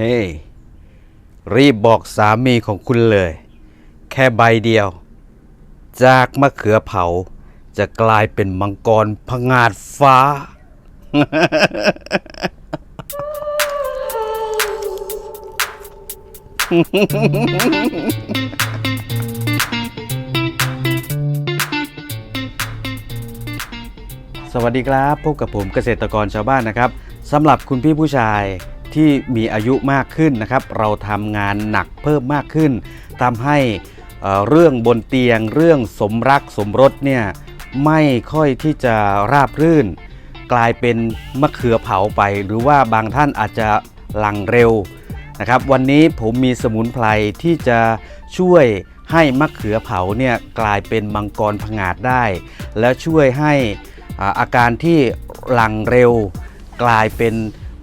เฮ้รีบบอกสามีของคุณเลย แค่ใบเดียว จากมะเขือเผาจะกลายเป็นมังกรพงาดฟ้า สวัสดีครับ พบกับผมเกษตรกรชาวบ้านนะครับสำหรับคุณพี่ผู้ชาย ที่มีอายุมากขึ้นนะครับ เราทำงานหนักเพิ่มมากขึ้นทำให้เอ่อเรื่องบนเตียง เรื่องสมรักสมรสเนี่ยไม่ค่อยที่จะราบรื่น กลายเป็นมะเขือเผาไป หรือว่าบางท่านอาจจะหลังเร็วนะครับวันนี้ผมมีสมุนไพรที่จะช่วยให้มะเขือเผาเนี่ยกลายเป็นมังกรผงาดได้ แล้วช่วยให้อาการที่หลังเร็ว กลายเป็น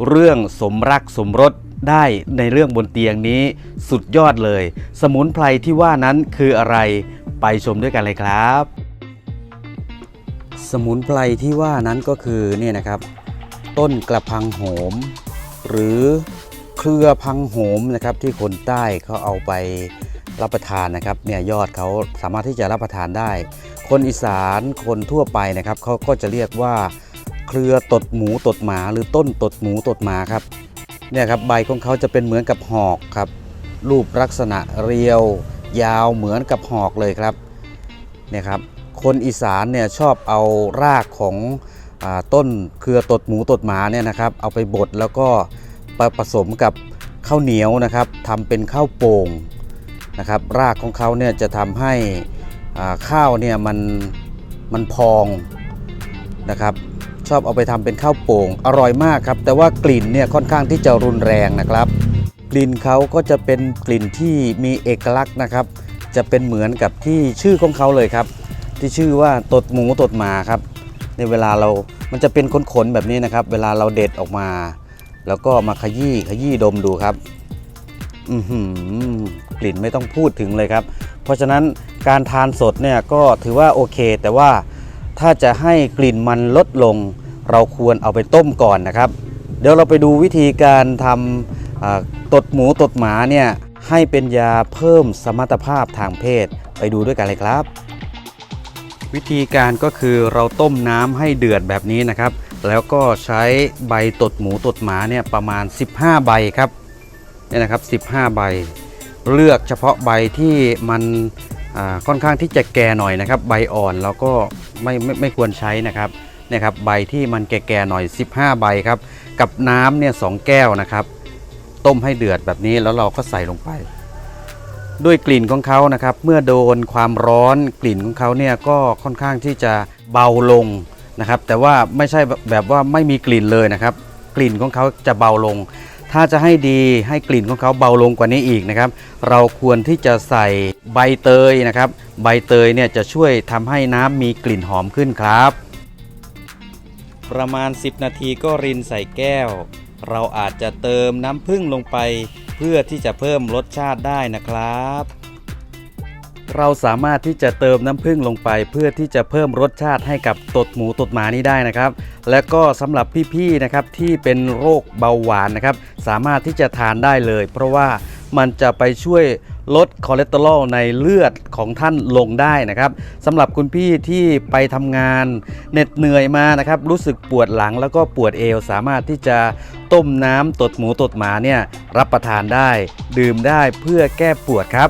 เรื่องสมรักสมรสได้ในเรื่องบนเตียงนี้สุดยอดเลย สมุนไพรที่ว่านั้นคืออะไรไปชมด้วยกันเลยครับ สมุนไพรที่ว่านั้นก็คือเนี่ยนะครับ ต้นกระพังโหม หรือเครือพังโหมนะครับที่คนใต้เขาเอาไปรับประทานนะครับเนี่ยยอดเขาสามารถที่จะรับประทานได้ คนอีสานคนทั่วไปนะครับเขาก็จะเรียกว่า เครือตดหมูตดหมาหรือต้นตดหมูตดหมาครับเนี่ยครับใบของเขาจะเป็นเหมือนกับหอกครับ รูปลักษณะเรียว ยาวเหมือนกับหอกเลยครับเนี่ยครับคนอีสานเนี่ยชอบเอารากของอต้นเครือตดหมูตดหมาเนี่ยนะครับ เอาไปบดแล้วก็ปผสมกับข้าวเหนียวนะครับทำเป็นข้าวโป่งนะครับ รากของเขาเนี่ยจะทำให้ข้าวเนี่ยมันมันพองนะครับ ชอบเอาไปทำเป็นข้าวโป่งอร่อยมากครับ แต่ว่ากลิ่นเนี่ยค่อนข้างที่จะรุนแรงนะครับ กลิ่นเขาก็จะเป็นกลิ่นที่มีเอกลักษณ์นะครับ จะเป็นเหมือนกับที่ชื่อของเขาเลยครับ ที่ชื่อว่าตดหมูตดหมาครับ ในเวลาเรา มันจะเป็นขนๆแบบนี้นะครับ เวลาเราเด็ดออกมา แล้วก็มาขยี้ขยี้ดมดูครับอืกลิ่นไม่ต้องพูดถึงเลยครับ เพราะฉะนั้นการทานสดเนี่ยก็ถือว่าโอเค แต่ว่า ถ้าจะให้กลิ่นมันลดลง เราควรเอาไปต้มก่อนนะครับ เดี๋ยวเราไปดูวิธีการทำตดหมูตดหมาเนี่ยให้เป็นยาเพิ่มสมรรถภาพทางเพศไปดูด้วยกันเลยครับ วิธีการก็คือเราต้มน้ำให้เดือดแบบนี้นะครับ แล้วก็ใช้ใบตดหมูตดหมาเนี่ยประมาณ 15 ใบครับเนี่ยนะครับ 15 ใบ เลือกเฉพาะใบที่มัน ค่อนข้างที่จะแก่หน่อยนะครับ ใบอ่อนเราก็ไม่ไม่ไม่ควรใช้นะครับเนี่ยครับใบที่มันแก่ๆหน่อย 15 ใบครับ กับน้ำเนี่ยสองแก้วนะครับ ต้มให้เดือดแบบนี้แล้วเราก็ใส่ลงไป ด้วยกลิ่นของเขานะครับ เมื่อโดนความร้อนกลิ่นของเขาเนี่ยก็ค่อนข้างที่จะเบาลงนะครับ แต่ว่าไม่ใช่แบบว่าไม่มีกลิ่นเลยนะครับ กลิ่นของเขาจะเบาลง ถ้าจะให้ดีให้กลิ่นของเขาเบาลงกว่านี้อีกนะครับ เราควรที่จะใส่ใบเตยนะครับ ใบเตยเนี่ยจะช่วยทำให้น้ำมีกลิ่นหอมขึ้นครับ ประมาณ 10 นาทีก็รินใส่แก้ว เราอาจจะเติมน้ำผึ้งลงไป เพื่อที่จะเพิ่มรสชาติได้นะครับ เราสามารถที่จะเติมน้ำผึ้งลงไป เพื่อที่จะเพิ่มรสชาติให้กับตดหมูตดหมานี้ได้นะครับ และก็สำหรับพี่ๆนะครับที่เป็นโรคเบาหวานนะครับ สามารถที่จะทานได้เลย เพราะว่ามันจะไปช่วยลดคอเลสเตอรอลในเลือดของท่านลงได้นะครับสำหรับคุณพี่ที่ไปทำงานเหน็ดเหนื่อยมานะครับ รู้สึกปวดหลังแล้วก็ปวดเอว สามารถที่จะต้มน้ำตดหมูตดหมาเนี่ยรับประทานได้ ดื่มได้เพื่อแก้ปวดครับ